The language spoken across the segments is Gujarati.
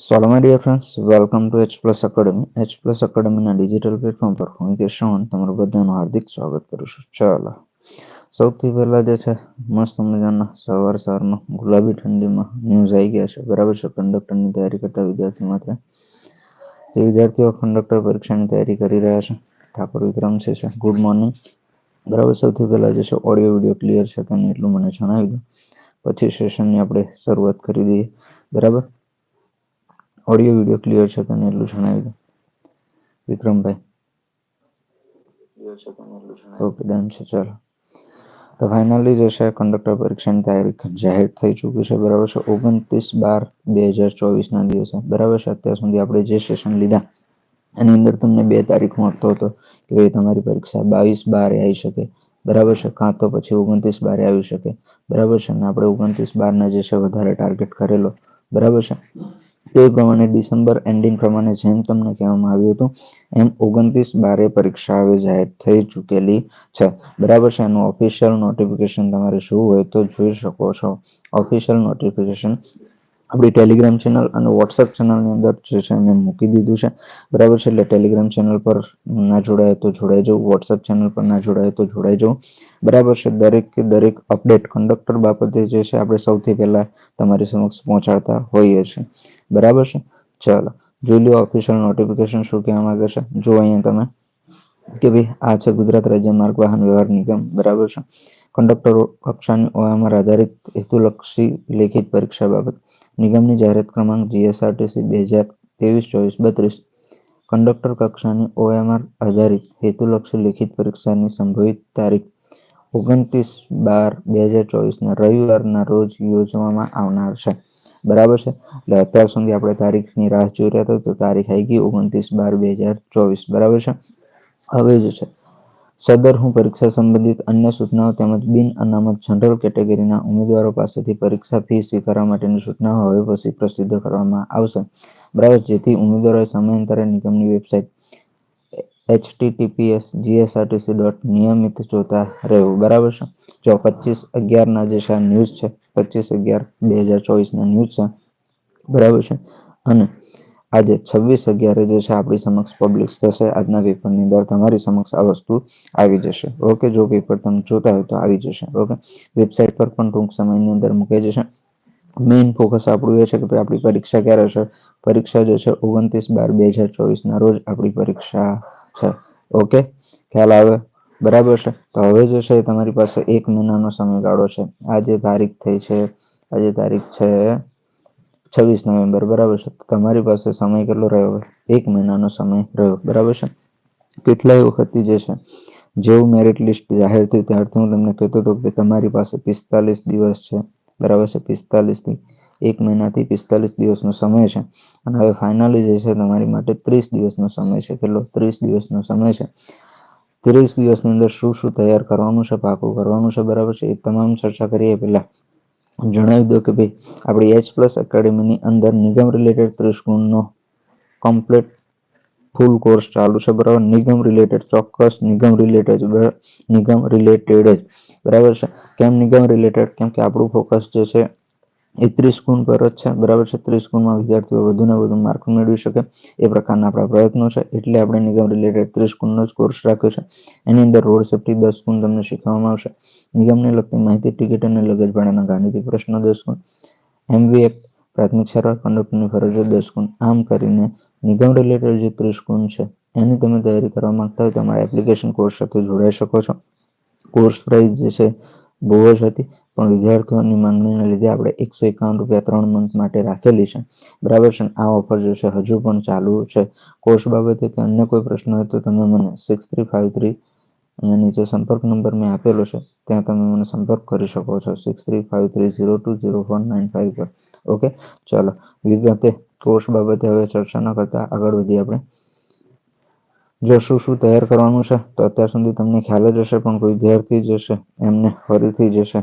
Hello my dear friends, welcome to H Plus Academy. H Plus digital platform પર હું કે શ્રવણ તમારું બધાનું હાર્દિક સ્વાગત કરું છું. ચાલો. સૌથી પહેલા જે છે મસ્ત મજાના સવાર સવારમાં ગુલાબી ઠંડીમાં ન્યૂઝ આવી ગયા છે. બરાબર છે? કંડક્ટરની તૈયારી કરતા વિદ્યાર્થી માત્ર. જે વિદ્યાર્થીઓ કંડક્ટર પરીક્ષાની તૈયારી કરી રહ્યા છે. ઠાકોર વિક્રમ છે ગુડ મોર્નિંગ બરાબર સૌથી પહેલા જે છે ઓડિયો વીડિયો ક્લિયર છે. કે એટલું મને જણાવી દો. પછી સેશનની આપણે શરૂઆત કરી દઈએ. બરાબર? ઓડિયો વિડિયો ક્લિયર છે તને એટલું જણાવી દઉં વિક્રમભાઈ? ઓકે ડન છે ચાલો. તો ફાઇનલી જે છે કંડક્ટર પરીક્ષાની તારીખ જાહેર થઈ ચૂકી છે બરાબર છે? ઓગણત્રીસ બાર બે હજાર ચોવીસના દિવસે બરાબર છે? અત્યાર સુધી આપણે જે સેશન લીધા એની અંદર તમને બે તારીખ મળતો હતો કે ભાઈ તમારી પરીક્ષા બાવીસ બારે આવી શકે બરાબર છે? કાં તો પછી ઓગણત્રીસ બારે આવી શકે બરાબર છે? અને આપણે ઓગણત્રીસ બારના જે છે વધારે ટાર્ગેટ કરેલો બરાબર છે? તે પ્રમાણે ડિસેમ્બર એન્ડિંગ પ્રમાણે જેમ તમને કહેવામાં આવ્યું હતું, એમ ઓગણત્રીસ બારે પરીક્ષા હવે જાહેર થઈ ચૂકેલી છે. બરાબર છે, એનું ઓફિશિયલ નોટિફિકેશન તમારે શું હોય તો જોઈ શકો છો. ઓફિશિયલ નોટિફિકેશન આપણી ટેલિગ્રામ ચેનલ અને વોટ્સએપ ચેનલની અંદર જે છે મેં મૂકી દીધું છે. બરાબર છે? એટલે ટેલિગ્રામ ચેનલ પર ના જોડાય તો જોડાઈ જવું વોટ્સએપ ચેનલ પર ના જોડાય તો જોડાઈ જવું બરાબર છે? દરેક કે દરેક અપડેટ કંડક્ટર બાબતે જે છે આપણે સૌથી પહેલા તમારી સમક્ષ પહોંચાડતા હોઈએ છીએ. બરાબર છે? ચાલો, જોઈ લો ઓફિશિયલ નોટિફિકેશન શું કહેવા માંગે છે? જો અહીંયા તમે કે ભાઈ આ છે ગુજરાત રાજ્ય માર્ગ વાહન વ્યવહાર નિગમ. બરાબર છે? કંડક્ટર કક્ષાની ઓએમઆર આધારિત હેતુલક્ષી લેખિત પરીક્ષા બાબત નિગમની જાહેરાત ક્રમાંક જીએસઆરટીસી બે હજાર ત્રેવીસ ચોવીસ બત્રીસ કંડક્ટર કક્ષાની ઓએમઆર આધારિત હેતુલક્ષી લેખિત પરીક્ષાની સંભવિત તારીખ ઓગણત્રીસ બાર બે હજાર ચોવીસના રવિવારના રોજ યોજવામાં આવનાર છે. બરાબર છે? એટલે અત્યાર સુધી આપણે તારીખની રાહ જોઈ રહ્યા હતા, તો તારીખ આવી ગઈ ઓગણત્રીસ બાર બે હજાર ચોવીસ. બરાબર છે? હવે જે છે સદર હું પરીક્ષા સંબંધિત અન્ય સૂચનાઓ તેમજ બિન અનામત જનરલ કેટેગરીના ઉમેદવારો પાસેથી પરીક્ષા ફી સ્વીકારવા માટેની સૂચનાઓ હવે પછી પ્રસિદ્ધ કરવામાં આવશે. બરાબર જેથી ઉમેદવારોએ સમયાંતરે નિગમની વેબસાઇટ એચટીટીપીએસ જીએસઆરટીસી ડોટ નિયમિત જોતા રહેવું. બરાબર છે? જો પચીસ અગિયારના જે છે ન્યૂઝ છે, પચીસ અગિયાર બે હજાર ચોવીસના ન્યૂઝ છે. બરાબર છે? અને આજે છવ્વીસ અગિયારે જે છે. આપણી સમક્ષ પબ્લિશ થશે. આજના પેપરની અંદર તમારી સમક્ષ આ વસ્તુ આવી જશે. ઓકે જો પેપર તમે જોતા હોય તો આવી જશે. ઓકે વેબસાઇટ પર પણ ટૂંક સમયની અંદર મૂકી જશે. મેઇન ફોકસ આપણું એ છે કે આપણી પરીક્ષા ક્યારે છે પરીક્ષા જે છે ઓગણત્રીસ બાર બે હજાર ચોવીસના રોજ આપણી પરીક્ષા છે. ઓકે ખ્યાલ આવે? બરાબર છે? તો હવે જે છે તમારી પાસે એક મહિનાનો સમયગાળો છે. આજે તારીખ થઈ છે. આજે તારીખ છે છવ્વીસ નવેમ્બર, બરાબર છે? તમારી પાસે સમય કેટલો રહ્યો એક મહિનાનો સમય રહ્યો, બરાબર છે? કેટલાય વખતથી જે છે, જેવું મેરિટ લિસ્ટ જાહેર થયું, ત્યારથી હું તમને કહેતો હતો કે તમારી પાસે પિસ્તાલીસ દિવસ છે, બરાબર છે? પિસ્તાલીસથી એક મહિનાથી પિસ્તાલીસ દિવસનો સમય છે. અને હવે ફાઇનલી જે છે, તમારી માટે ત્રીસ દિવસનો સમય છે. કેટલો? ત્રીસ દિવસનો સમય છે. ત્રીસ દિવસની અંદર શું શું તૈયાર કરવાનું છે, પાકું કરવાનું છે, બરાબર છે? એ તમામ ચર્ચા કરીએ પહેલા. જણાવી દો કે ભાઈ, આપણી એચ પ્લસ એકેડમીની અંદર નિગમ રિલેટેડ ત્રીસ ગુણનો કમ્પ્લીટ ફૂલ કોર્સ ચાલુ છે, બરાબર? નિગમ રિલેટેડ ચોક્કસ નિગમ રિલેટેડ નિગમ રિલેટેડ જ. બરાબર છે? કેમ નિગમ રિલેટેડ કેમ કે આપણું ફોકસ જે છે એ ગુણ પર જ છે. બરાબર છે? ત્રીસ ગુણમાં વિદ્યાર્થીઓ વધુ ને વધુ માર્ક મેળવી શકે. એ પ્રકારના આપણા પ્રયત્નો છે. એટલે આપણે નિગમ રિલેટેડ ત્રીસ ગુણનો જ કોર્સ રાખ્યો છે. એની અંદર રોડ સેફ્ટી દસ ગુણ તમને શીખવવામાં આવશે. નિગમને લગતી માહિતી ટિકિટ અને લગજ ભાડાના ગાણિતિક પ્રશ્નો દસ ગુણ. એમવી પ્રાથમિક સારવાર કંડક્ટરની ફરજો દસ ગુણ. આમ કરીને નિગમ રિલેટેડ જે ત્રીસ ગુણ છે, એની તમે તૈયારી કરવા માંગતા હોય તો એપ્લિકેશન કોર્સ સાથે જોડાઈ શકો છો. કોર્સ પ્રાઇસ જે છે બહુ જ હતી. પણ વિદ્યાર્થીઓની માંગણીને લીધે આપણે એકસો એકાવન રૂપિયા ત્રણ મંથ માટે રાખેલી છે. બરાબર છે? આ ઓફર જે છે, હજુ પણ ચાલુ છે. કોર્સ બાબતે કે અન્ય કોઈ પ્રશ્ન હોય તો તમે મને સિક્સ થ્રી ફાઇવ થ્રી અહીંયા નીચે સંપર્ક નંબર મેં આપેલો છે, ત્યાં તમે મને સંપર્ક કરી શકો છો. Six three five three zero two zero four nine five પર. ઓકે? ચાલો વિગતે કોર્સ બાબતે હવે ચર્ચા ન કરતા આગળ વધીએ આપણે. જો શું શું તૈયાર કરવાનું છે, તો અત્યાર સુધી તમને ખ્યાલ જ હશે, પણ કોઈ વિદ્યાર્થી જશે એમને ફરીથી જશે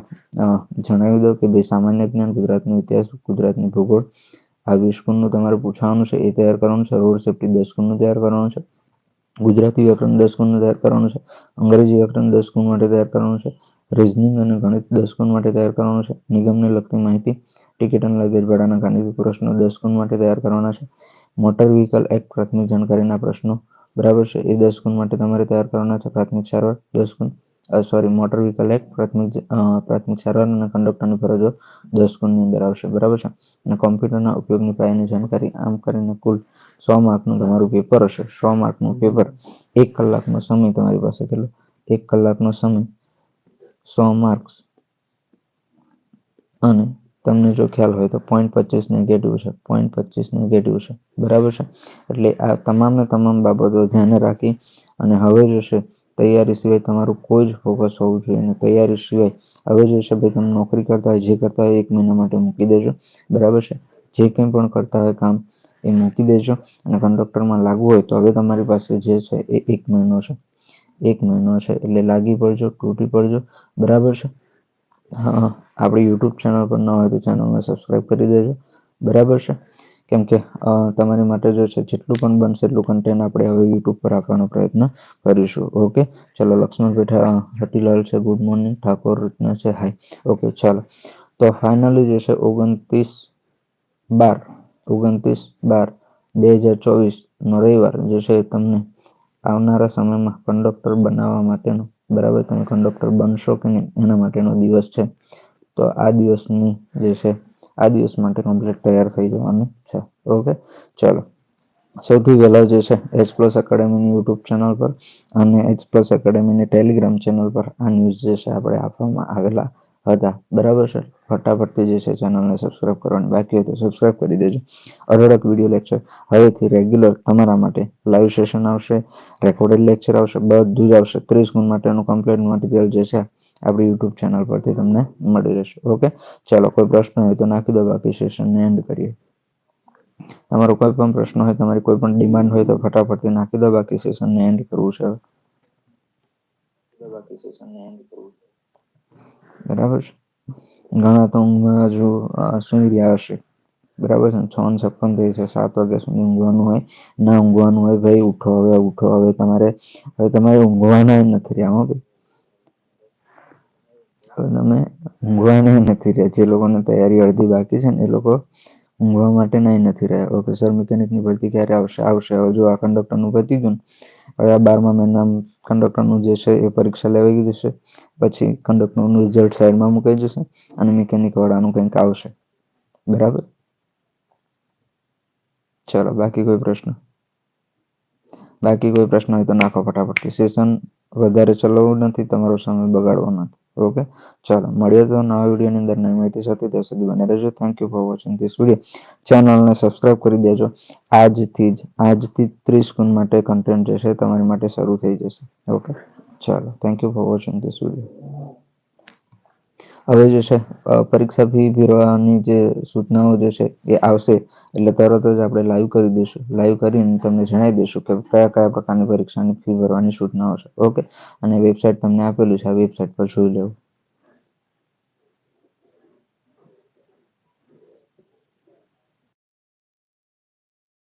જણાવી દો કે ભાઈ સામાન્ય જ્ઞાન ગુજરાતનો ઇતિહાસ, ગુજરાતની ભૂગોળ, આ વીસ ગુણનું તમારે પૂછવાનું છે, એ તૈયાર કરવાનું છે, રોડ સેફ્ટી દસ ગુણનું તૈયાર કરવાનું છે, ગુજરાતી વ્યાકરણ દસ ગુણનું તૈયાર કરવાનું છે, અંગ્રેજી વ્યાકરણ દસ ગુણ માટે તૈયાર કરવાનું છે, રિઝનિંગ અને ગણિત દસ ગુણ માટે તૈયાર કરવાનું છે, નિગમને લગતી માહિતી, ટિકિટ અને લગેજ ભાડાના ગાણિતિક પ્રશ્નો દસ ગુણ માટે તૈયાર કરવાના છે, મોટર વ્હીકલ એક્ટ પ્રાથમિક જાણકારીના પ્રશ્નો બરાબર છે? એ દસ ગુણ માટે તમારે તૈયાર કરવાના છે પ્રાથમિક સારવાર. દસ ગુણ સોરી મોટર વ્હીકલ એક્ટ પ્રાથમિક પ્રાથમિક સારવાર અને કંડક્ટરની ફરજો દસ ગુણની અંદર આવશે. બરાબર છે? અને કોમ્પ્યુટરના ઉપયોગની પાયાની જાણકારી આમ કરીને કુલ સો માર્કનું તમારું પેપર હશે. સો માર્કનું પેપર એક કલાકનો સમય તમારી પાસે કેટલો? એક કલાકનો સમય સો માર્ક્સ. અને તમને જો ખ્યાલ હોય તો પોઈન્ટ પચીસ નેગેટિવ છે પોઈન્ટ પચીસ નેગેટિવ છે. બરાબર છે? એટલે આ તમામને તમામ બાબતો ધ્યાને રાખી અને હવે જે છે, તૈયારી સિવાય તમારું કોઈ જ ફોકસ હોવું જોઈએ અને તૈયારી સિવાય હવે જે છે, ભાઈ, તમે નોકરી કરતા હોય, જે કરતા હોય, એક મહિના માટે મૂકી દેજો. બરાબર છે? જે કંઈ પણ કરતા હોય કામ એ મૂકી દેજો. અને કંડક્ટરમાં લાગવું હોય તો હવે તમારી પાસે જે છે, એ એક મહિનો છે. એક મહિનો છે. એટલે લાગી પડજો, તૂટી પડજો. બરાબર છે? હા આપણી યુટ્યુબ ચેનલ પર ન હોય તો ચેનલને સબસ્ક્રાઈબ કરી દેજો. બરાબર છે? કેમ કે તમારી માટે જો છે, જેટલું પણ બનશે એટલું કન્ટેન્ટ આપણે હવે યુટ્યુબ પર આપવાનો પ્રયત્ન કરીશું. ઓકે? ચલો, લક્ષ્મણ બેઠા, હટીલાલ છે ગુડ મોર્નિંગ ઠાકોર રત્ના છે હાય ઓકે, ચાલો. તો ફાઇનલી જે છે, ઓગણત્રીસ બાર ઓગણત્રીસ બાર, બે હજાર ચોવીસનો રવિવાર જે છે તમને આવનારા સમયમાં કંડક્ટર બનાવવા માટેનો બરાબર? તમે કંડક્ટર બનશો કે નહીં? એના માટેનો દિવસ છે. તો આ દિવસની જે છે, આ દિવસ માટે કમ્પ્લીટ તૈયાર થઈ જવાનું છે. ઓકે? ચાલો. સૌથી પહેલાં જે છે એચ પ્લસ એકેડેમીની યુટ્યુબ ચેનલ પર અને એચ પ્લસ એકેડેમીની ટેલિગ્રામ ચેનલ પર આ ન્યૂઝ જે છે, આપણે આપવામાં આવેલા હતા. બરાબર છે? ફટાફટથી જે છે ચેનલને સબસ્ક્રાઇબ કરવાની બાકી હોય તો સબસ્ક્રાઇબ કરી દેજો. અઢળક વીડિયો લેક્ચર હવેથી રેગ્યુલર તમારા માટે લાઈવ સેશન આવશે રેકોર્ડેડ લેક્ચર આવશે, બધું જ આવશે. ત્રીસ ગુણ માટેનું કમ્પ્લીટ મટીરિયલ જે છે આપણી યુટ્યુબ ચેનલ પરથી તમને મળી રહેશે. ઓકે ચાલો, કોઈ પ્રશ્ન હોય તો નાખી દો, બાકી સેશનને એન્ડ કરીએ. તમારો કોઈ પણ પ્રશ્ન હોય, તમારી કોઈ પણ ડિમાન્ડ હોય તો ફટાફટથી નાખી દો, બાકી સેશનને એન્ડ કરવું છે બાકી સેશનને એન્ડ કરવું છે. બરાબર ઘણા તો ઊંઘમાં જો સુઈ રહ્યા હશે બરાબર છે છ ને છપ્પન થઈ છે, સાત વાગ્યા સુધી ઊંઘવાનું હોય. ના ઊંઘવાનું હોય, ભાઈ ઉઠો હવે ઉઠો હવે, તમારે હવે તમારે ઊંઘવાના નથી રહ્યા, હો ભાઈ. હવે તમે ઊંઘવાના નથી રહ્યા. જે લોકોને તૈયારી અડધી બાકી છે ને, એ લોકો ઊંઘવા માટે નહીં નથી રહ્યા. ઓકે સર મિકેનિકની ભરતી ક્યારે આવશે? આવશે. હવે જો આ કંડક્ટરનું પતી ગયું હવે આ બારમા મહિના કંડક્ટરનું જે છે એ પરીક્ષા લેવાઈ જશે. પછી કંડક્ટરનું રિઝલ્ટ સાઈડમાં મુકાઈ જશે અને મિકેનિક વાળાનું કંઈક આવશે. બરાબર? ચલો, બાકી કોઈ પ્રશ્ન? બાકી કોઈ પ્રશ્ન હોય તો નાખો ફટાફટથી. સેશન વધારે ચલાવવું નથી, તમારો સમય બગાડવો નથી. ઓકે ચાલો, મળીએ તો નવા વિડીયોની અંદર નવી માહિતી સાથે. ત્યાં સુધી બને રહેજો. Thank you for watching this video ચેનલને સબસ્ક્રાઇબ કરી દેજો. આજથી જ, આજથી ત્રીસ ગુણ માટે કન્ટેન્ટ જે છે, તમારી માટે શરૂ થઈ જશે. ઓકે ચાલો thank you for watching this video હવે જે છે પરીક્ષા ફી ભરવાની જે સૂચનાઓ જે છે એ આવશે. એટલે તરત જ આપણે લાઈવ કરી દઈશું. લાઈવ કરીને તમને જણાવી દઈશું કે કયા કયા પ્રકારની પરીક્ષાની ફી ભરવાની સૂચનાઓ છે. ઓકે અને વેબસાઇટ તમને આપેલું છે. આ વેબસાઇટ પર જોઈ લેવું.